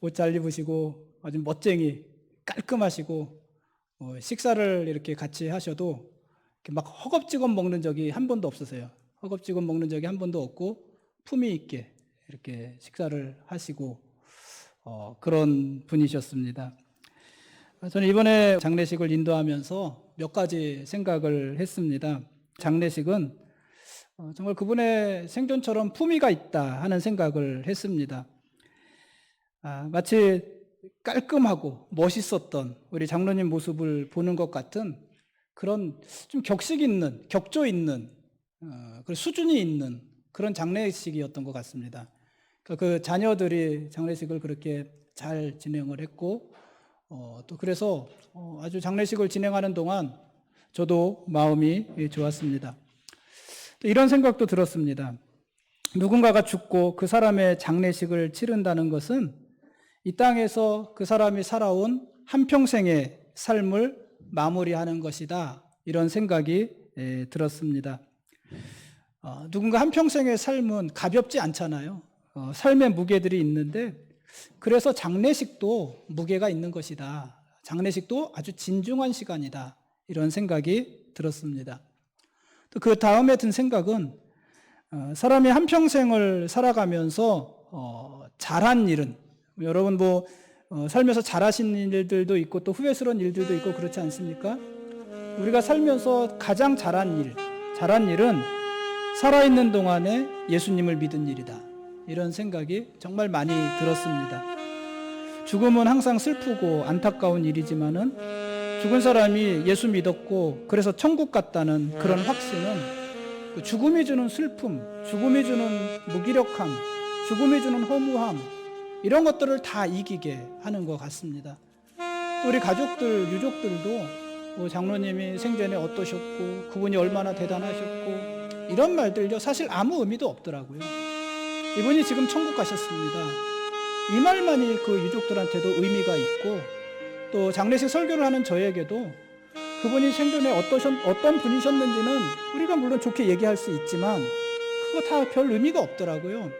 옷 잘 입으시고 아주 멋쟁이 깔끔하시고 어, 식사를 이렇게 같이 하셔도 막 허겁지겁 먹는 적이 한 번도 없으세요. 허겁지겁 먹는 적이 한 번도 없고 품위 있게 이렇게 식사를 하시고 어, 그런 분이셨습니다. 저는 이번에 장례식을 인도하면서 몇 가지 생각을 했습니다. 장례식은 어, 정말 그분의 생존처럼 품위가 있다 하는 생각을 했습니다. 아, 마치 깔끔하고 멋있었던 우리 장로님 모습을 보는 것 같은 그런 좀 격식 있는, 격조 있는, 어, 그 수준이 있는 그런 장례식이었던 것 같습니다. 그, 그 자녀들이 장례식을 그렇게 잘 진행을 했고, 어, 또 그래서 어, 아주 장례식을 진행하는 동안 저도 마음이 좋았습니다. 또 이런 생각도 들었습니다. 누군가가 죽고 그 사람의 장례식을 치른다는 것은 이 땅에서 그 사람이 살아온 한평생의 삶을 마무리하는 것이다. 이런 생각이 에, 들었습니다. 어, 누군가 한평생의 삶은 가볍지 않잖아요. 어, 삶의 무게들이 있는데 그래서 장례식도 무게가 있는 것이다. 장례식도 아주 진중한 시간이다. 이런 생각이 들었습니다. 또 그 다음에 든 생각은 어, 사람이 한평생을 살아가면서 어, 잘한 일은 여러분 뭐 어, 살면서 잘하신 일들도 있고 또 후회스러운 일들도 있고 그렇지 않습니까? 우리가 살면서 가장 잘한 일, 잘한 일은 살아있는 동안에 예수님을 믿은 일이다. 이런 생각이 정말 많이 들었습니다. 죽음은 항상 슬프고 안타까운 일이지만은 죽은 사람이 예수 믿었고 그래서 천국 갔다는 그런 확신은 그 죽음이 주는 슬픔, 죽음이 주는 무기력함, 죽음이 주는 허무함 이런 것들을 다 이기게 하는 것 같습니다. 또 우리 가족들, 유족들도 뭐 장로님이 생전에 어떠셨고 그분이 얼마나 대단하셨고 이런 말들요 사실 아무 의미도 없더라고요. 이분이 지금 천국 가셨습니다. 이 말만이 그 유족들한테도 의미가 있고 또 장례식 설교를 하는 저에게도 그분이 생전에 어떠셨, 어떤 분이셨는지는 우리가 물론 좋게 얘기할 수 있지만 그거 다 별 의미가 없더라고요.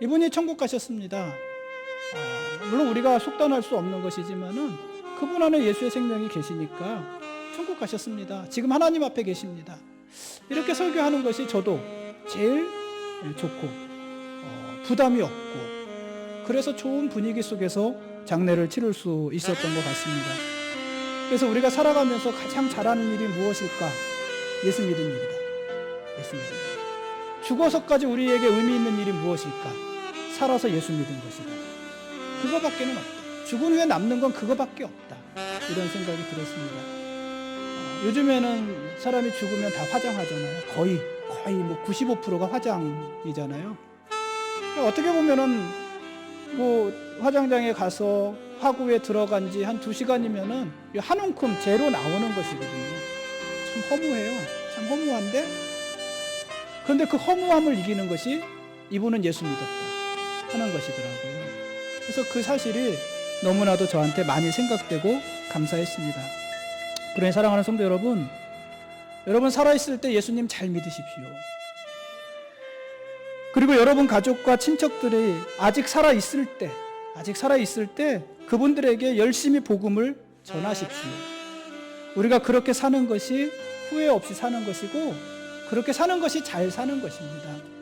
이분이 천국 가셨습니다. 아, 물론 우리가 속단할 수 없는 것이지만은 그분 안에 예수의 생명이 계시니까 천국 가셨습니다. 지금 하나님 앞에 계십니다. 이렇게 설교하는 것이 저도 제일 좋고 어, 부담이 없고 그래서 좋은 분위기 속에서 장례를 치를 수 있었던 것 같습니다. 그래서 우리가 살아가면서 가장 잘하는 일이 무엇일까? 예수 일이다. 예수 일. 죽어서까지 우리에게 의미 있는 일이 무엇일까? 살아서 예수 믿은 것이다. 그거밖에는 없다. 죽은 후에 남는 건 그거밖에 없다. 이런 생각이 들었습니다. 어, 요즘에는 사람이 죽으면 다 화장하잖아요. 거의 거의 뭐 95%가 화장이잖아요. 어떻게 보면은 뭐 화장장에 가서 화구에 들어간 지 한 두 시간이면은 한 움큼 재로 나오는 것이거든요. 참 허무해요. 참 허무한데 그런데 그 허무함을 이기는 것이 이분은 예수 믿었다 하는 것이더라고요. 그래서 그 사실이 너무나도 저한테 많이 생각되고 감사했습니다. 그러니 사랑하는 성도 여러분, 여러분 살아있을 때 예수님 잘 믿으십시오. 그리고 여러분 가족과 친척들이 아직 살아있을 때, 아직 살아있을 때 그분들에게 열심히 복음을 전하십시오. 우리가 그렇게 사는 것이 후회 없이 사는 것이고, 그렇게 사는 것이 잘 사는 것입니다.